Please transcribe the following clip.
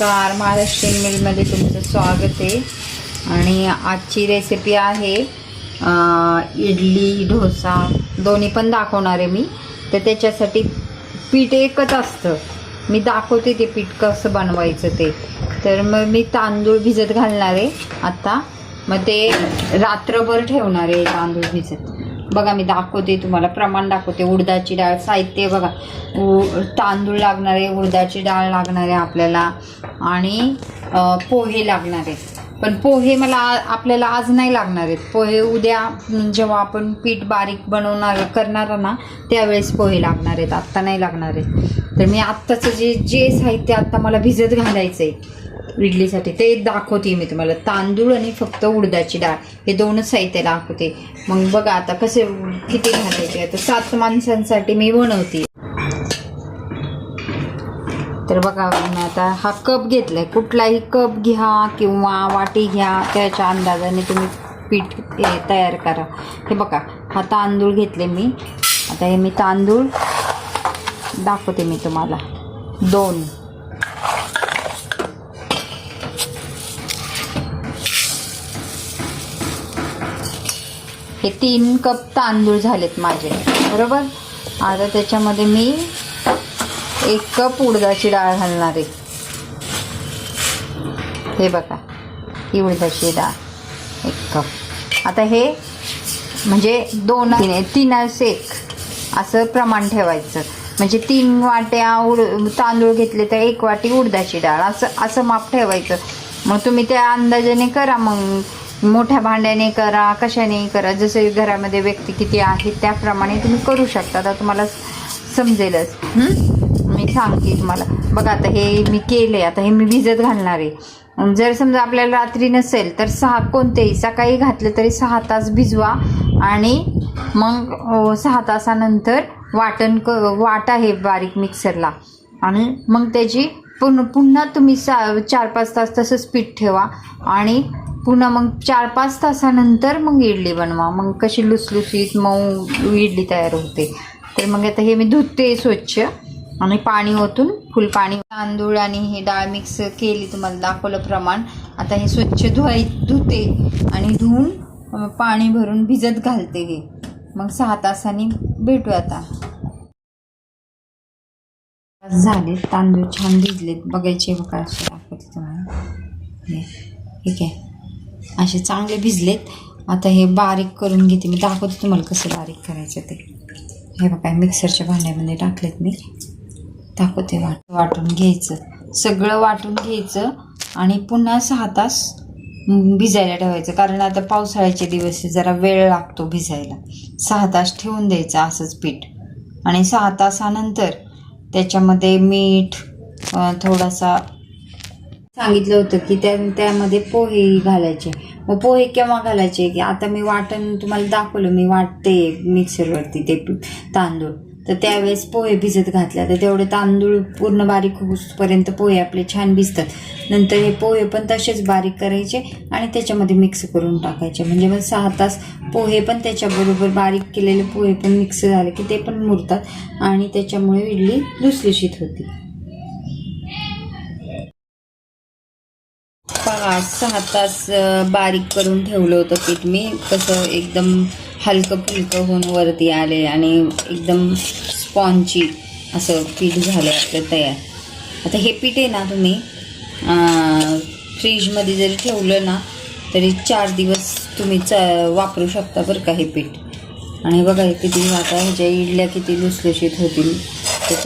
नमस्कार महाराष्ट्रीयन मिलमध्ये तुमचं स्वागत आहे. आणि आजची रेसिपी आहे इडली डोसा दोन्ही पण दाखवणार आहे मी. तर त्याच्यासाठी पीठ एकच असतं. मी दाखवते ते पीठ कसं बनवायचं ते. तर मग मी तांदूळ भिजत घालणार आहे आत्ता मग ते रात्रभर ठेवणार आहे तांदूळ भिजत. बघा मी दाखवते तुम्हाला प्रमाण दाखवते. उडदाची डाळ साहित्य बघा. उ तांदूळ लागणार आहे उडदाची डाळ लागणार आहे आपल्याला. आणि पोहे लागणार आहेत. पण पोहे मला आपल्याला आज नाही लागणार आहेत. पोहे उद्या म्हणजे जेव्हा आपण पीठ बारीक बनवणार करणार ना त्यावेळेस पोहे लागणार आहेत. आत्ता नाही लागणार आहेत. तर मी आत्ताचं जे जे साहित्य आत्ता मला भिजत घालायचं आहे इडलीसाठी. ते दाखवते मी तुम्हाला. तांदूळ आणि फक्त उडदाची डाळ. हे दोनच साहित्य दाखवते. मग बघा आता कसे किती घालायचे आता सात माणसांसाठी मी बनवते. तर बघा मी आता हा कप घेतलाय. कुठलाही कप घ्या किंवा वाटी घ्या त्याच्या अंदाजाने तुम्ही पीठ तयार करा. हे बघा हा तांदूळ घेतले मी. आता हे मी तांदूळ दाखवते मी तुम्हाला. दोन. हे तीन कप तांदूळ झालेत माझे बरोबर? आता त्याच्यामध्ये मी एक कप उडदाची डाळ घालणार आहे. हे बघा ही उडदाची डाळ एक कप. आता हे म्हणजे दोन तीन एक असं प्रमाण ठेवायचं. म्हणजे तीन वाट्या उड तांदूळ घेतले तर एक वाटी उडदाची डाळ असं असं माप ठेवायचं. मग तुम्ही त्या अंदाजाने करा मग मोठ्या भांड्याने करा कशाने करा जसे घरामध्ये व्यक्ती किती आहेत त्याप्रमाणे तुम्ही करू शकता. आता तुम्हाला समजेलच. मी सांगते तुम्हाला. बघा आता हे मी केले आता हे मी भिजत घालणार आहे. जर समजा आपल्याला रात्री नसेल तर सहा कोणतेही सकाळी घातलं तरी सहा तास भिजवा आणि मग सहा तासानंतर वाटण क वाटा हे बारीक मिक्सरला. आणि मग त्याची पुन पुन्हा तुम्ही सा चार पाच तास तसंच पीठ ठेवा आणि पुन्हा मग चार पाच तासानंतर मग इडली बनवा. मग कशी लुसलुसीत मऊ इडली तयार होते. तर मग आता हे मी धुते स्वच्छ आणि पाणी ओतून फुल पाणी. तांदूळ आणि हे डाळ मिक्स केली तुम्हाला दाखवलं प्रमाण. आता हे स्वच्छ धुवाय धुते आणि धुवून पाणी भरून भिजत घालते हे. मग सहा तासांनी भेटू आता. झाले. तांदूळ छान भिजलेत. बघायचे बघा असे दाखवते तुम्हाला. ठीक आहे. असे चांगले भिजलेत. आता हे बारीक करून घेते. मी दाखवते तुम्हाला कसं बारीक करायचं ते. हे बघा मिक्सरच्या भांड्यामध्ये टाकलेत मी. दाखवते वाट वाटून घ्यायचं. सगळं वाटून घ्यायचं आणि पुन्हा सहा तास भिजायला ठेवायचं. कारण आता पावसाळ्याचे दिवस जरा वेळ लागतो भिजायला. सहा तास ठेवून द्यायचं असंच पीठ. आणि सहा तासानंतर त्याच्यामध्ये मीठ थोडासा सांगितलं होतं की त्या त्यामध्ये पोहे घालायचे. मग पोहे केव्हा घालायचे? की आता मी वाटण तुम्हाला दाखवलं मी वाटते मिक्सरवरती ते तांदूळ. तर त्यावेळेस पोहे भिजत घातल्या. तर तेवढे तांदूळ पूर्ण बारीक होईपर्यंत पोहे आपले छान भिजतात. नंतर हे पोहे पण तसेच बारीक करायचे आणि त्याच्यामध्ये मिक्स करून टाकायचे. म्हणजे मग सहा तास पोहे पण त्याच्याबरोबर बारीक केलेले पोहे पण मिक्स झाले की ते पण मुरतात आणि त्याच्यामुळे इडली लुसलुशीत होती. पहा सहा तास बारीक करून ठेवलं होतं पीठ. मी कसं एकदम हलकं फुलकं होऊन वरती आले आणि एकदम स्पॉन्ची असं पीठ झालं आपलं तयार. आता हे पीठ आहे ना तुम्ही फ्रीजमध्ये जरी ठेवलं ना तरी चार दिवस तुम्ही च वापरू शकता बरं का हे पीठ. आणि बघा हे किती आता ह्याच्या इडल्या किती लुसलुशीत होतील.